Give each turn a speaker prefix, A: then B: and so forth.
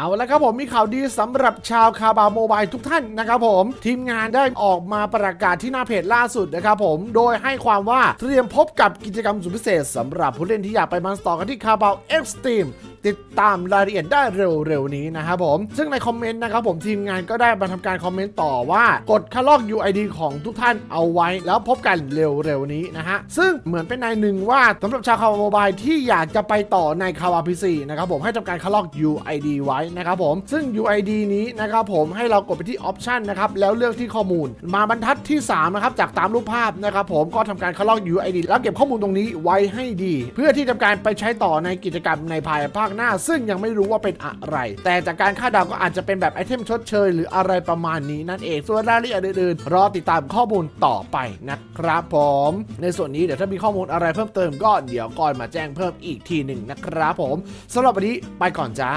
A: เอาละครับผมมีข่าวดีสำหรับชาวคาบาโมบายทุกท่านนะครับผมทีมงานได้ออกมาประกาศที่หน้าเพจล่าสุดนะครับผมโดยให้ความว่าเตรียมพบกับกิจกรรมสุดพิเศษสำหรับผู้เล่นที่อยากไปมันสต่อกันที่คาบาเอ็กซ์ตรีมติดตามรายละเอียดได้เร็วๆนี้นะครับผม ซึ่งในคอมเมนต์นะครับผมทีมงานก็ได้มาทำการคอมเมนต์ต่อว่ากดคาลอก UID ของทุกท่านเอาไว้ แล้วพบกันเร็วๆนี้นะฮะ ซึ่งเหมือนเป็นนายหนึ่งว่าสำหรับชาวคาวาโมบายที่อยากจะไปต่อในคาวาพีซีนะครับผมให้ทำการคาลอก UID ไว้นะครับผมซึ่ง UID นี้นะครับผมให้เรากดไปที่ Option นะครับแล้วเลือกที่ข้อมูล มาบรรทัดที่3นะครับจากตามรูปภาพนะครับผมก็ทำการคาลอก UID แล้วเก็บข้อมูลตรงนี้ไว้ให้ดี เพื่อที่ทำการไปใช้ต่อในกิจกรรมในภายภาคหน้า ซึ่งยังไม่รู้ว่าเป็นอะไร แต่จากการคาดเดาก็อาจจะเป็นแบบไอเทมชดเชยหรืออะไรประมาณนี้นั่นเองส่วนรายละเอียดอื่นๆรอติดตามข้อมูลต่อไปนะครับผมในส่วนนี้เดี๋ยวถ้ามีข้อมูลอะไรเพิ่มเติมก็เดี๋ยวก่อนมาแจ้งเพิ่มอีกทีหนึ่งนะครับผมสำหรับวันนี้ไปก่อนจ้า